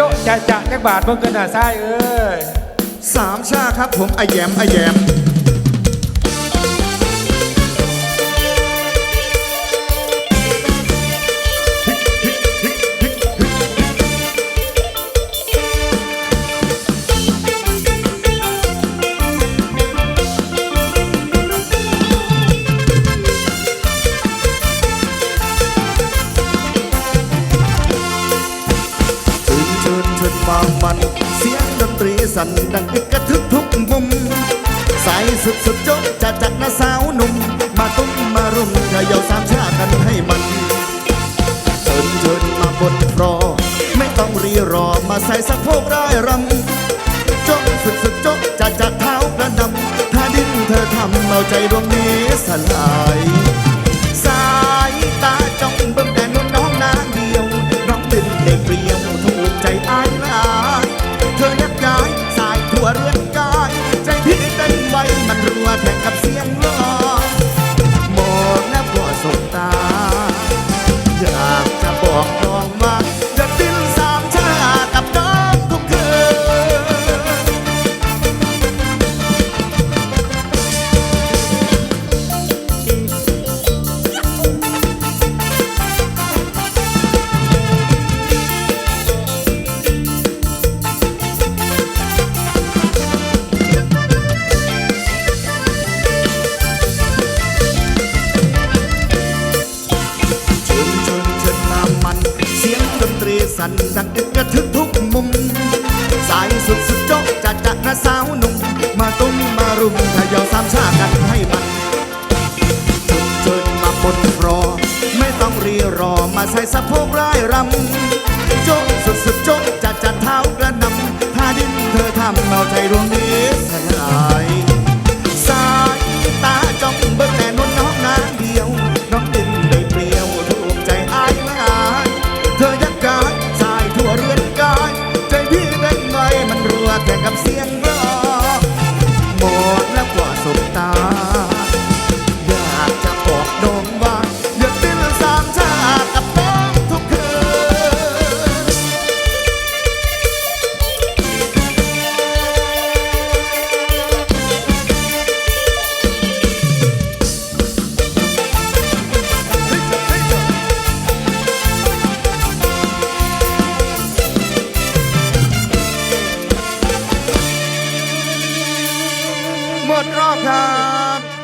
โจ๊ะจะจะจักบาทเบิ่งกันหน้าซ้ายเอ้ย สามชาครับผมไอแยมไอแยม มัน เสียงดนตรีสั่นดังอึกกระทึกทุกมุมใส่สุดสุดโจ๊ะจะจัดนะสาวหนุ่ม มาตุ้มมารุมเขย่าสามชากันให้มันเชิญเชิญมาบนฟรอ ไม่ต้องรีรอมาใส่สักโพกร่ายรำโจ๊ะสุดสุดโจ๊ะจะจัดเท้ากระดำถ้าดิ้นเธอทำเอาใจดวงนี้สลาย ว่าแข่งกับเสียงล้อ สั่นดังอึกระทึกทุกมุม สายสุดสุดโจ๊กจัดจัดนะสาวหนุ่ม มาตุ้มมารุมทยอยสามชากันให้มันจุดเจินมาบนรอ ไม่ต้องรีรอมาใส่สะโพกร่ายรำโจ๊กสุดสุดโจ๊กจัดจัดเท้ากระนำท่าดิ้นเธอทำเอาใจดวง แต่กับเสียง ดรอบครับ